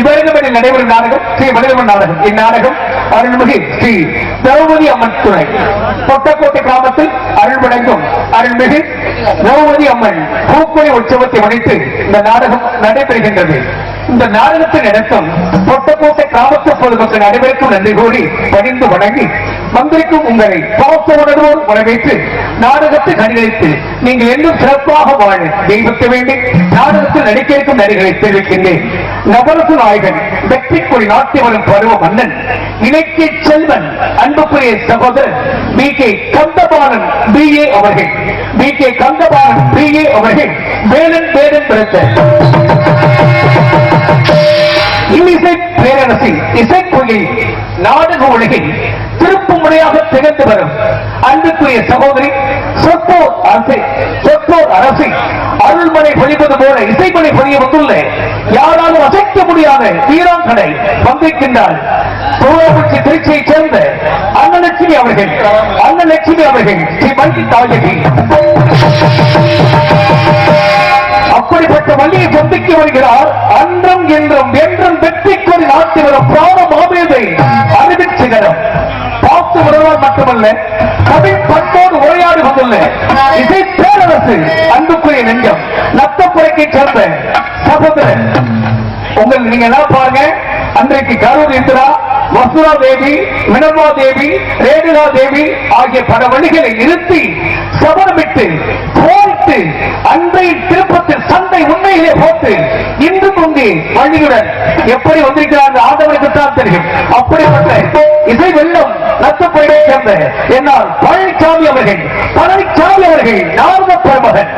இவ்வருடம் நடைபெறும் நாடகம் ஸ்ரீ மனிதவன் நாடகம். இந்நாடகம் அருள்மிகு ஸ்ரீ திரௌபதி அம்மன் துணை. பொட்டக்கோட்டை கிராமத்தில் அருள்வழங்கும் அருள்மிகு திரௌபதி அம்மன் பூக்குழி உற்சவத்தை முன்னிட்டு இந்த நாடகம் நடைபெறுகின்றது. இந்த நாடகத்தின் நடத்தம் பொட்டக்கோட்டை கிராமத்து பொதுமக்கள் அனைவருக்கும் நன்றி கூறி பணிந்து வணங்கி வந்திருக்கும் உங்களை பாச உணர்வோடு வரவேற்று நாடகத்தை கணிதரித்து நீங்கள் இன்னும் சிறப்பாக வாழ தெய்வத்தை வேண்டி நாடகத்தில் நடிக்க இருக்கும் நடிகளை தெரிவிக்கின்றேன். நவரசு நாயகன் வெற்றிக்குள் நாட்டி வரும் பருவ மன்னன் இலக்கிய செல்வன் அன்புக்குரிய சகோதரன் P K Kanthabalan P A அவர்கள். P K Kanthabalan P A அவர்கள். வேலன் வேலன் பிறந்த இன்னிசை பேரரசி இசைக்குயில் நாடக உலகில் திருப்பு முறையாக திகழ்ந்து வரும் அன்புக்குரிய சகோதரி சொற்போர் அரசை சொற்போர் அரசி அருள்மனை பொழிவது போல இசைமனை பொழிய வந்துள்ள யாராலும் அசைக்க முடியாத வீராங்கனை திருச்சியைச் சேர்ந்த அன்னலட்சுமி அவர்கள் அன்னலட்சுமி அவர்கள் ஸ்ரீ மல்கி தாயகி. அப்படிப்பட்ட வள்ளியை சந்திக்க வருகிறார். என்றும் என்றும் வெற்றிக்கொடி நாட்டி வரும் பிராண மாமேதை அறிவிச்சுகிறோம் பார்த்து வருவார் மட்டுமல்ல கவி பண்போடு உரையாடி வந்துள்ள இசை பேரரசு அன்புக்குரிய நெஞ்சம் நத்தப்புறைக்கை சேர்ந்த சகோதரன். உங்கள் நீங்க என்ன பாருங்க அன்றைக்கு கரூர் இந்திரா வசுரா தேவி மினர்வா தேவி ரேணுகா தேவி ஆகிய பல வழிகளை நிறுத்தி சபரமிட்டு போரிட்டு அன்றை திருப்பத்தில் சண்டை உண்மையிலே போட்டு இன்று முந்தி வழியுடன் எப்படி வந்திருக்கிறார்கள்? ஆதவனுக்கு தான் தெரியும். அப்படிப்பட்ட இசை வெள்ளம் நத்தப்படையை சேர்ந்த என்னால் பழனிசாமி அவர்கள் பழனிசாமி அவர்கள் நாரத பிரமகன்.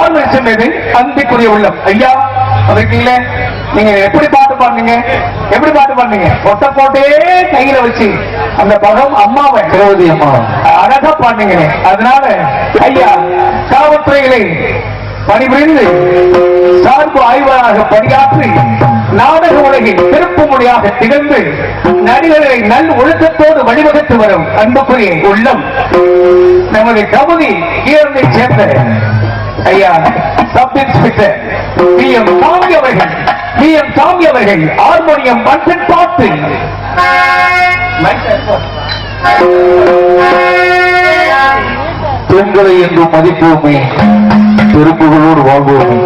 ஆர்வம் சென்றது அன்பிக்குரிய உள்ளம். ஐயா இருக்கீங்களே நீங்க எப்படி பாட்டு பாடுனீங்க? எப்படி பாட்டு பாடுனீங்க? ஒட்ட போட்டே கையில வச்சு அந்த பகம் அம்மாவை திரௌபதி அம்மா. அழகா பாடுனீங்க. அதனால ஐயா காவல்துறைகளை பணிபுரிந்து சார்பு ஆய்வாளராக பணியாற்றி நாடக உலகில் திருப்பு மொழியாக திகழ்ந்து நடிகர்களை நல் ஒழுக்கத்தோடு வழிவகுத்து வரும் அன்புக்குரிய உள்ளம். நமது கபதி ஈரத்தை சேர்ந்த ஐயா சப் இன்ஸ்பெக்டர் பி எம் சாமி அவர்கள் பி எம் சாமி அவர்கள் ஹார்மோனியம் மண்டன் பார்த்து பெண்களை என்றும் மதிப்போமே பெரும்புகளோடு வாழ்வோமே.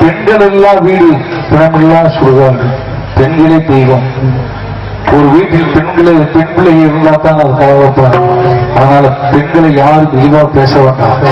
பெண்கள் எல்லாம் வீடு பிணமில்லா சுடுகாடு. பெண்களே தெய்வம். ஒரு வீட்டில் பெண்களை பெண் பிள்ளை இருந்தா தான் அது கலவரப்பாங்க அதனால பெண்களை யாரும் தெளிவா பேச வேண்டாம்.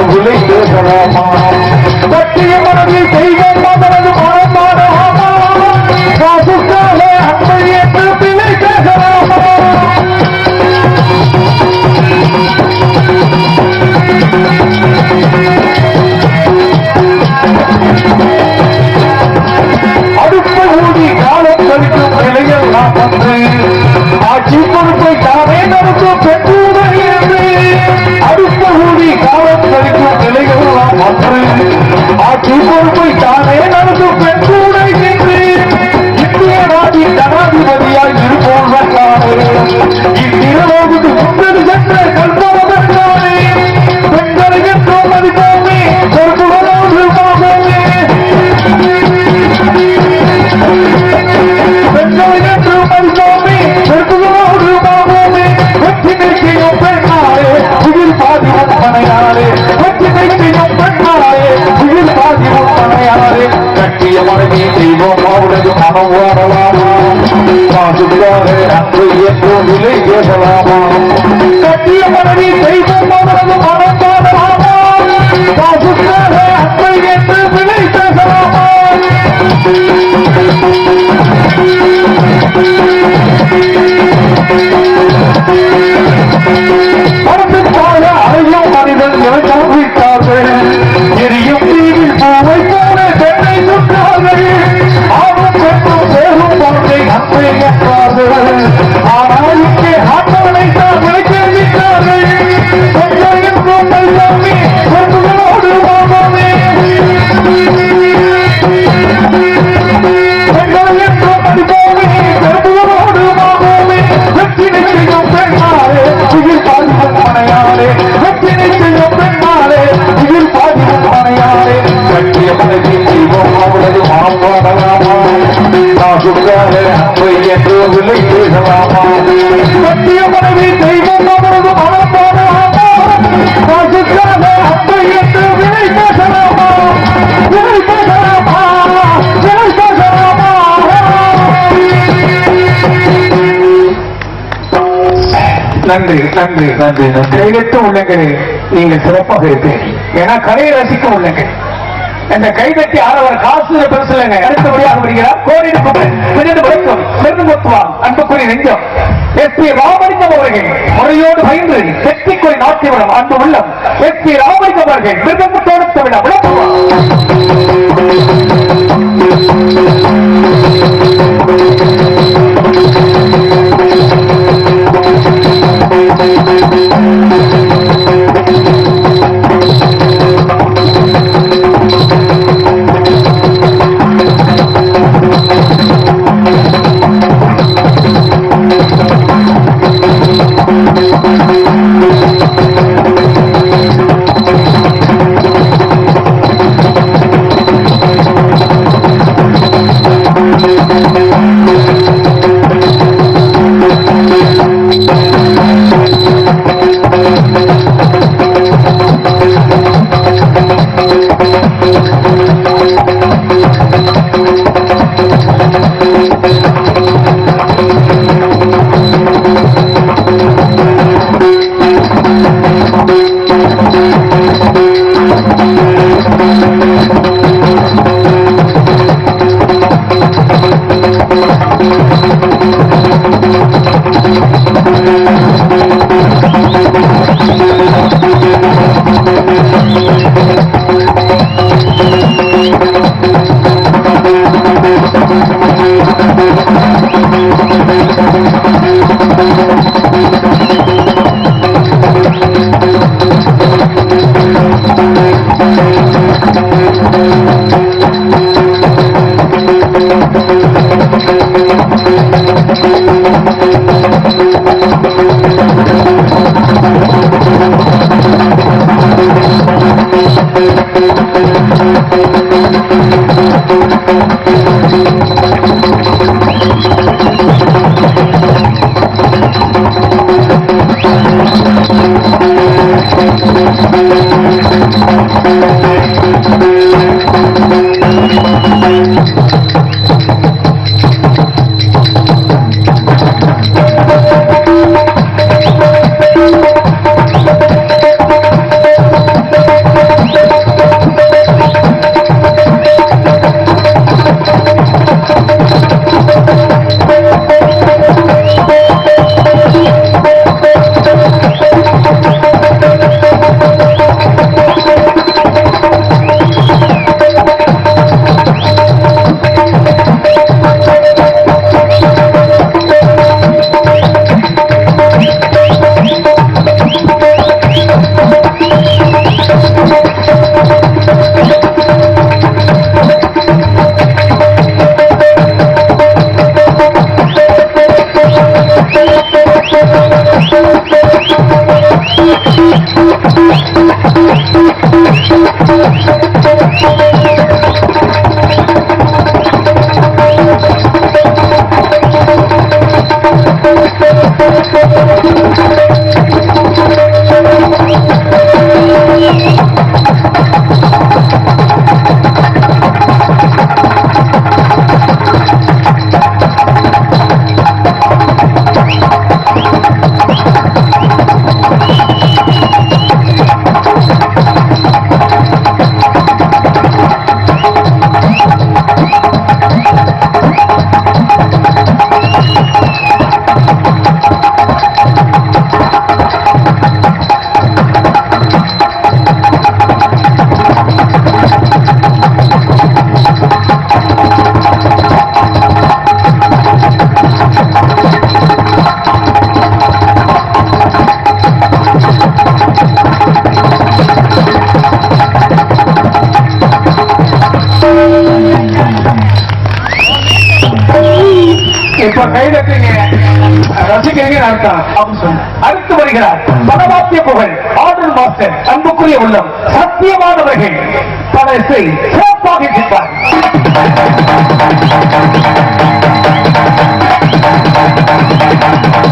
அன்பை என்று விலை பேசலாமா கட்டிய மனதில் தெய்வம் விலை நன்றி நன்றி நன்றி நன்றி. கைகட்டு உள்ளங்களே நீங்கள் சிறப்பாக இருப்பீர்கள். ஏன்னா கலையை ரசிக்க உள்ளங்கள் அந்த கைதட்டி ஆடவர் காசு பெருசு இல்லைங்க அடுத்தபடியாக வருகிறார். கோரிடு குமரன் பின்னணி சென்று பெருமுத்துவான் அன்புக்குரிய நெஞ்சம். எஸ் பி ராமலிங்கம் அவர்கள் முறையோடு பயின்று வெற்றிக்குறி நாட்டிவிடும் அன்பு உள்ளம். எஸ் பி ராமலிங்கம் அவர்கள் மிருகமுட்டோடு விட விளக்குவார். கைதட்டுங்க. ரசிக்கிறீங்க அர்த்தம். அடுத்து வருகிறார். பலவாத்திய புகழ். ஆர்டர் மாஸ்டர் அன்புக்குரிய உள்ளம். சத்தியமானவர்கள். பல இசை சிறப்பாக இருப்பார் எல்லாரும் கேட்கலாம்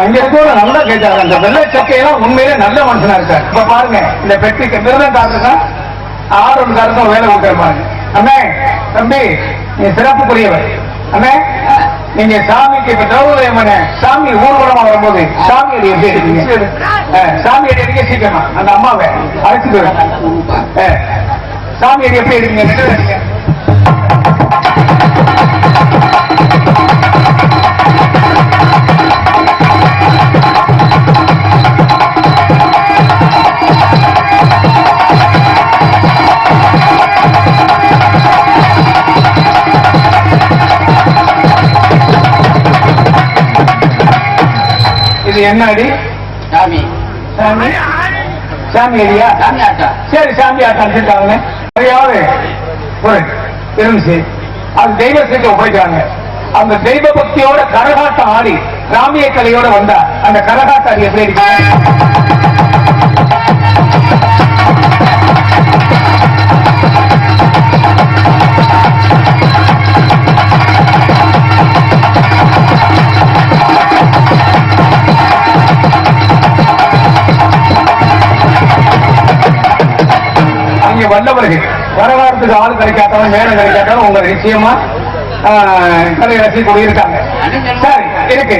அங்க நல்லா அந்த வெள்ளை சக்கையெல்லாம் உண்மையிலே நல்ல மனுஷனா இருக்காரு. இப்ப பாருங்க இந்த பெட்டிக்கு மிருதம் காரணம் ஆறு காரணம் வேலை கொடுக்குற பாருங்க அண்ணே தம்பி நீ சிறப்புக்குரியவர். அண்ணே நீங்க சாமிக்கு இப்ப திரௌபதி சாமி ஊர்வலமா வரும்போது சாமி அடி எப்படி எடுக்கீங்க சாமி அடி எடுக்க சீக்கிரமா. அந்த அம்மாவை அழைச்சிட்டு சாமி அடி எப்படி எடுக்கீங்க என்ன அடி சாமி. சாமி? சாமி அடியா சாமி ஆட்டா சரி சாமி ஆட்டம் அடிச்சிருக்காங்க சரியாவது ஒரு இருந்துச்சு அது தெய்வ சீட்டை போயிட்டாங்க. அந்த தெய்வ பக்தியோட கரகாட்டம் ஆடி கிராமிய கலையோட வந்தா அந்த கரகாட்ட ஆடி எப்படி இருக்கு வல்லவர்கள் வரலாற்றுக்கு ஆள் கிடைக்காதவன் மேடம் கிடைக்காதவன் உங்க நிச்சயமா கலை ரசி இருக்காங்க சரி இருக்கு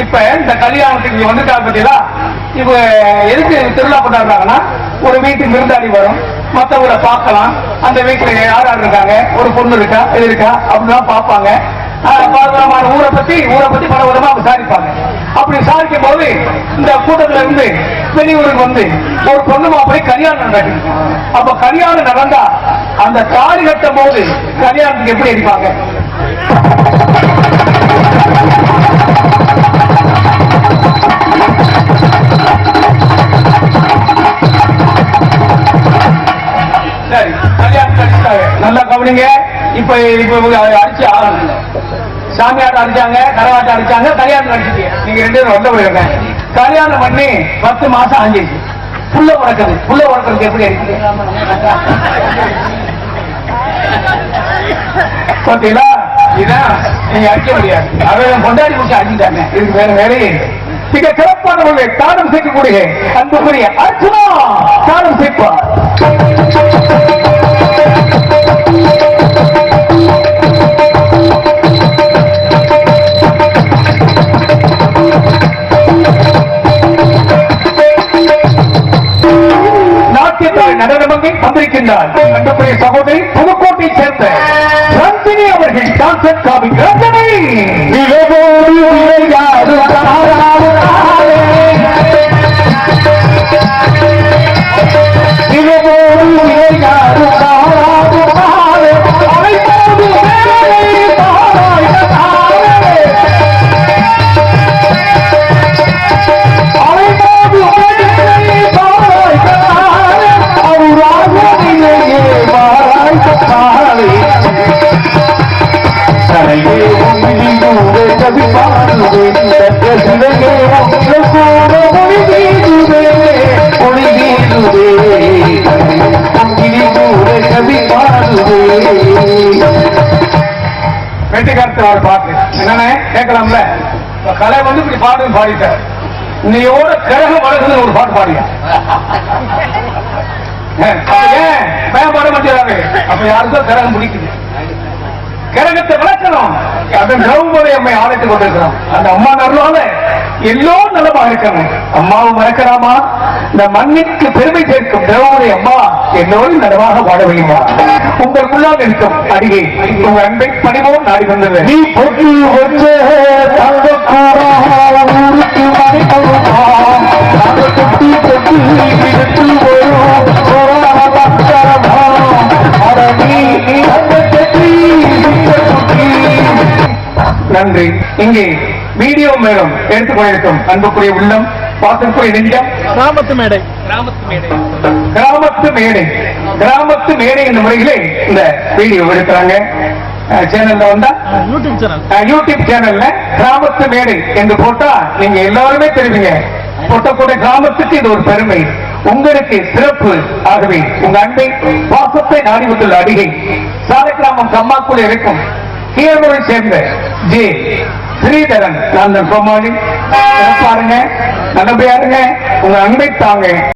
இப்ப இந்த கல்யாணத்துக்கு இங்க வந்துட்டா பத்தியா இப்ப எதுக்கு திருவிழா கொண்டாடுறாங்கன்னா ஒரு வீட்டுக்கு விருந்தாளி வரும் மத்தவங்கள பார்க்கலாம். அந்த வீட்டுல யார் யார் இருக்காங்க? ஒரு பொண்ணு இருக்கா? இது இருக்கா? அப்படின்னா பார்ப்பாங்க. ஊரை பத்தி ஊரை பத்தி பல விதமா விசாரிப்பாங்க. அப்படி விசாரிக்கும் போது இந்த கூட்டத்துல இருந்து வெளியூருக்கு வந்து ஒரு பொண்ணு மாப்பிளை கல்யாணம் நடக்குது அப்ப கல்யாணம் நடந்தா அந்த தாலி கட்டும் போது கல்யாணத்துக்கு எப்படி அடிப்பாங்க சரி கல்யாணம் நல்லா கவனிங்க. இப்ப இப்ப அடிச்சு ஆகணும் சாமியாட்டம் அடிச்சாங்க கரகாட்டம் அடிச்சாங்க கல்யாணம் அடிச்சிட்டீங்க. நீங்க ரெண்டு பேரும் வந்த போயிருங்க கல்யாணம் பண்ணி பத்து மாசம் ஆஞ்சிச்சு புள்ள உறக்குது புள்ள உறக்கிறதுக்கு எப்படி அடிக்கிறீங்க பாத்தீங்களா இதான் நீங்க அடிக்க முடியாது. அவன் கொண்டாடி முடிச்சு அடிச்சிட்டாங்க. இதுக்கு வேற வேலையே மிக சிறப்பானவர்கள் தானம் சேர்க்கக்கூடிய அன்புக்குரிய அர்ச்சனா தானம் சேர்ப்பார் வந்திருக்கின்றார் அன்புக்குரிய சகோதரி இப்படி பாடுன்னு பாடிட்ட. நீயோட கிரகம் வளர்க்குது ஒரு பாட்டு பாடியா. ஏன் பயம் பாட மாட்டேறாங்க அப்ப யாருக்கும் கிரகம் பிடிக்குது. கிரகத்தை விளக்கணும் அதன் திரௌபதி அம்மை ஆணைத்துக் கொண்டிருக்கிறோம் அந்த அம்மா நல்லால எல்லோரும் நலமாக இருக்கணும் அம்மாவும் மறக்கலாமா இந்த மண்ணிற்கு பெருமை சேர்க்கும் திரௌபதி அம்மா எல்லோரும் நலமாக வாழ வையுமா உங்களுக்குள்ளாக இருக்கும் அடிகை உங்க அன்பை பணிவோம் நாடி வந்தது. நீ பொட்டி தங்க ஊருக்கு தொட்டி நன்றி. இங்கே வீடியோ மேலும் எடுத்துக்கொண்டிருக்கும் அன்புக்குரிய உள்ளம் பாசத்துக்குரிய நெஞ்சம். கிராமத்து மேடை. கிராமத்து மேடை. கிராமத்து மேடை. என்ற முறையிலே இந்த வீடியோ எடுக்கிறாங்க. சேனல்ல வந்தா? யூடியூப் சேனல் யூடியூப் சேனல்ல கிராமத்து மேடை என்று போட்டா நீங்க எல்லாருமே தெரிவிங்க பொட்டக்கோட்டை கிராமத்துக்கு இது ஒரு பெருமை. உங்களுக்கு சிறப்பு. ஆகவே உங்க அன்பை பாசத்தை நாடி வந்துள்ள அடிகை. சாலைக்கிராமம் கம்மாக்குள்ள இருக்கும். கீழமுறை சேர்ந்த ஜே. ஸ்ரீதரன். நான் தான் கோமாளி பாருங்க நல்லபடியா இருங்க. உங்க அன்பை தாங்க.